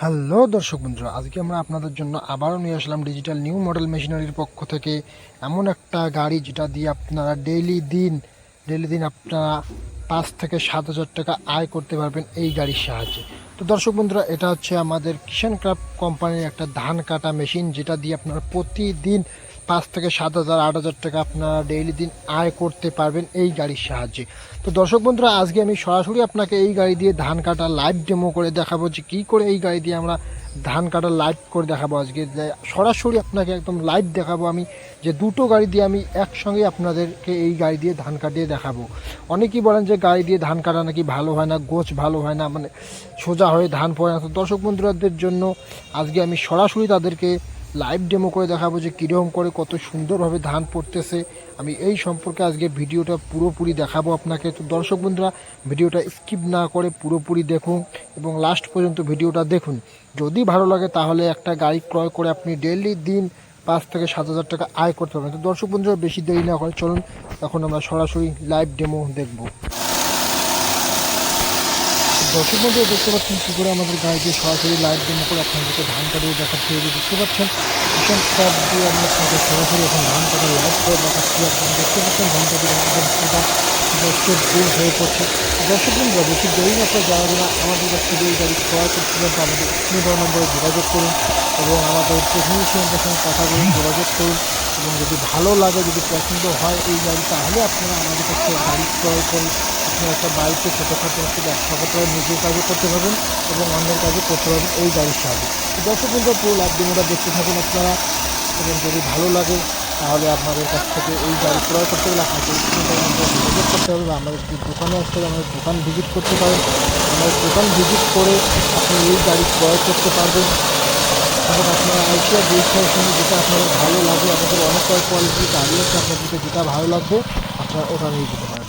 Hello দর্শক বন্ধুরা, আজকে আমরা আপনাদের জন্য আবারও নিয়ে আসলাম ডিজিটাল নিউ মডেল মেশিনারির পক্ষ থেকে এমন একটা গাড়ি যেটা দিয়ে আপনারা ডেইলি দিন ডেইলি দিন আপনারা পাঁচ থেকে সাত হাজার টাকা আয় করতে পারবেন এই গাড়ির সাহায্যে। তো দর্শক বন্ধুরা, এটা হচ্ছে আমাদের কিষান ক্রাফট কোম্পানির একটা ধান কাটা মেশিন যেটা দিয়ে আপনারা প্রতিদিন পাঁচ থেকে সাত হাজার, আট হাজার টাকা আপনারা ডেইলি দিন আয় করতে পারবেন এই গাড়ির সাহায্যে। তো দর্শক বন্ধুরা, আজকে আমি সরাসরি আপনাকে এই গাড়ি দিয়ে ধান কাটা লাইভ ডেমো করে দেখাবো যে কী করে এই গাড়ি দিয়ে আমরা ধান কাটা লাইভ করে দেখাবো আজকে। সরাসরি আপনাকে একদম লাইভ দেখাবো আমি যে দুটো গাড়ি দিয়ে আমি একসঙ্গে আপনাদেরকে এই গাড়ি দিয়ে ধান কাটিয়ে দেখাবো। অনেকেই বলেন যে গাড়ি দিয়ে ধান কাটা নাকি ভালো হয় না, গোছ ভালো হয় না মানে সোজা হয়ে ধান পড়ে না। তো দর্শক বন্ধুরাদের জন্য আজকে আমি সরাসরি তাদেরকে লাইভ ডেমো করে দেখাবো যে কীরকম করে কত সুন্দরভাবে ধান পড়তেছে। আমি এই সম্পর্কে আজকে ভিডিওটা পুরোপুরি দেখাবো আপনাকে। তো দর্শক বন্ধুরা, ভিডিওটা স্কিপ না করে পুরোপুরি দেখুন এবং লাস্ট পর্যন্ত ভিডিওটা দেখুন। যদি ভালো লাগে তাহলে একটা গাড়ি ক্রয় করে আপনি ডেইলি দিন পাঁচ থেকে সাত হাজার টাকা আয় করতে পারবেন। তো দর্শক বন্ধুরা, বেশি দেরি না করে চলুন, এখন আমরা সরাসরি লাইভ ডেমো দেখব। দর্শক বন্ধু, দেখতে পাচ্ছেন কী করে আমাদের গায়ে দিয়ে সরাসরি লাইভ ডেমো করে আপনাদেরকে ধান কাটিয়ে দেখাচ্ছি এই দেখতে পাচ্ছেন। ভীষণ ট্যাপ দিয়ে আমি আপনাকে সরাসরি এখন ধান কাটা লাইভ করে দেখাচ্ছি। আপনারা দেখতে পাচ্ছেন ধান কাটি একদম সোজা স্টেপ বের হয়ে পড়ছে দর্শক বন্ধুরা, বেশি দেরি করে যারা যারা আমাদের কাছ থেকে এই গাড়ি ক্রয় করছিলেন তো আমাদের স্ক্রিনে নম্বরে যোগাযোগ করুন এবং আমাদের টেকনিশিয়ানদের সঙ্গে কথা বলুন, যোগাযোগ করুন এবং যদি ভালো লাগে, যদি পছন্দ হয় এই গাড়ি, তাহলে আপনারা আমাদের কাছে গাড়ি ক্রয় করে আপনার একটা বাড়িতে ছোটোখাটো একটা ব্যবসা করতে পারেন, নিজের কাজও করতে পারবেন এবং অন্যের কাজও করতে পারবেন, এই গাড়ির সাহায্যে। দর্শক বন্ধু, পুরো লাভ ডেমোটা দেখতে থাকুন আপনারা এবং যদি ভালো লাগে, তাহলে আপনাদের কাছ থেকে এই গাড়ি ক্রয় করতে গেলে আপনাকে যোগাযোগ করতে হবে বা আমাদের দোকানে আসতে হবে, আমাদের দোকান ভিজিট করতে পারেন। আমাদের দোকান ভিজিট করে আপনি এই গাড়ি ক্রয় করতে পারবেন। এবং আপনারা আইসিয়া দেখে শুনে যেটা আপনাদের ভালো লাগে আমাদের অনেক কয়েক কোয়ালিটির গাড়ি আছে আপনাদেরকে যেটা ভালো লাগবে, আপনারা ওটা নিয়ে যেতে পারেন